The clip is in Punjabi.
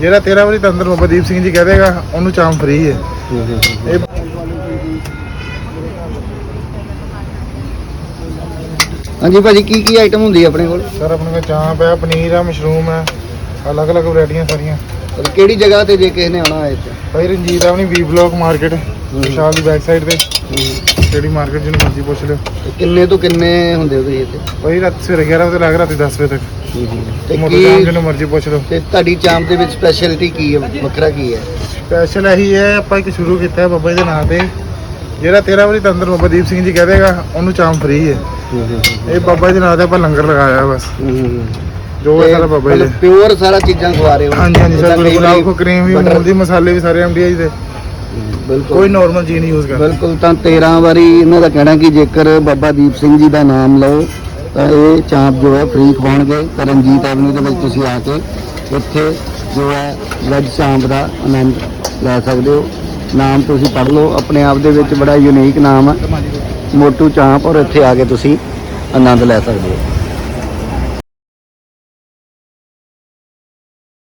ਜਿਹੜਾ 13 ਵਾਰੀ ਤੰਦਰ ਬਾਬਾ ਦੀਪ ਸਿੰਘ ਜੀ ਕਹਿ ਦੇਗਾ ਉਹਨੂੰ ਚਾਮ ਫ੍ਰੀ ਹੈ। ਇਹ ਹਾਂਜੀ ਭਾਜੀ ਕੀ ਕੀ ਆਈਟਮ ਹੁੰਦੀ ਹੈ ਆਪਣੇ ਕੋਲ? ਸਰ ਆਪਣੇ ਕੋਲ ਚਾਂਪ ਹੈ ਪਨੀਰ ਹੈ ਮਸ਼ਰੂਮ ਹੈ ਅਲੱਗ-ਅਲੱਗ ਵੈਰਾਈਟੀਆਂ ਸਾਰੀਆਂ। ਔਰ ਕਿਹੜੀ ਜਗ੍ਹਾ ਤੇ ਜੇ ਕਿਸੇ ਨੇ ਆਉਣਾ ਹੋਏ ਤੇ? ਭਾਈ ਰਣਜੀਤ ਆਪਣੀ ਵੀ ਬਲੌਕ ਮਾਰਕੀਟ ਵਿਸ਼ਾਲ ਦੀ ਬੈਕ ਸਾਈਡ ਤੇ ਕਿਹੜੀ ਮਾਰਕੀਟ ਜਿਹਨੂੰ ਮਰਜ਼ੀ ਪੁੱਛ ਲਿਓ। ਤੇ ਕਿੰਨੇ ਤੋਂ ਕਿੰਨੇ ਹੁੰਦੇ ਹੋ ਤੁਸੀਂ ਇੱਥੇ? ਭਾਈ ਰਾਤ ਸਵੇਰੇ 11 ਵਜੇ ਲੱਗ ਰਾਤੀ 10 ਵਜੇ ਤੱਕ। ਤੇ ਮੋਟਰ ਜਾਮ ਕੀ ਜਿਹਨੂੰ ਮਰਜ਼ੀ ਪੁੱਛ ਲਓ। ਤੇ ਤੁਹਾਡੀ ਚਾਂਪ ਦੇ ਵਿੱਚ ਸਪੈਸ਼ਲਿਟੀ ਕੀ ਹੈ? ਵੱਖਰਾ ਕੀ ਹੈ? ਸਪੈਸ਼ਲ ਇਹੀ ਹੈ ਆਪਾਂ ਇੱਕ ਸ਼ੁਰੂ ਕੀਤਾ ਹੈ ਬਾਬਾ ਜੀ ਦੇ ਨਾਂ ਤੇ। ਜਿਹੜਾ 13 ਵਾਰੀ ਤੰਦਰ ਬਾਬਾ ਦੀਪ ਸਿੰਘ ਜੀ ਕਹਿ ਦੇਗਾ ਉਹਨੂੰ ਚਾਮ ਫ੍ਰੀ ਹੈ। ਇਹ ਬਾਬਾ ਜੀ ਦੇ ਨਾਂ ਤੇ ਆਪਾਂ ਲੰਗਰ ਲਗਾਇਆ ਬਸ। ਜੋ ਹੈ ਸਾਰਾ ਬਾਬਾ ਜੀ ਦੇ। ਪਿਓਰ ਸਾਰਾ ਚੀਜ਼ਾਂ ਖਵਾ ਰਹੇ ਹੋ? ਹਾਂਜੀ ਹਾਂਜੀ ਸਰ ਗੁਲਾਬ ਕੋ ਕਰੀਮ ਵੀ butter- ਮੂਲ ਦੀ ਮਸਾਲੇ ਵੀ ਸਾਰੇ ਐਮਡੀਆਈ ਦੇ। ਬਿਲਕੁਲ। ਕੋਈ ਨਾਰਮਲ ਚੀਜ਼ ਨਹੀਂ ਯੂਜ਼ ਕਰਦਾ। ਬਿਲਕੁਲ ਤਾਂ 13 ਵਾਰੀ ਇਹਨਾਂ ਦਾ ਕਹਿਣਾ ਕਿ ਜੇਕਰ ਬਾਬਾ ਦੀਪ ਸਿੰਘ ਜੀ ਦਾ ਨਾਮ ਲਓ ਤਾਂ ਇਹ ਚਾਂਪ ਜੋ ਹੈ ਫ੍ਰੀ ਖਵਾਉਣਗੇ। ਤਾਂ ਰਣਜੀਤ ਐਵਨਿਊ ਦੇ ਵਿੱਚ ਤੁਸੀਂ ਆ ਕੇ ਇੱਥੇ ਜੋ ਹੈ ਵੈਜ ਚਾਂਪ ਦਾ ਆਨੰਦ ਲੈ ਸਕਦੇ ਹੋ। ਨਾਮ ਤੁਸੀਂ ਪੜ੍ਹ ਲਓ। ਆਪਣੇ ਆਪ ਦੇ ਵਿੱਚ ਬੜਾ ਯੂਨੀਕ ਨਾਮ ਹੈ ਮੋਟੂ ਚਾਂਪ ਔਰ ਇੱਥੇ ਆ ਕੇ ਤੁਸੀਂ ਆਨੰਦ ਲੈ ਸਕਦੇ ਹੋ।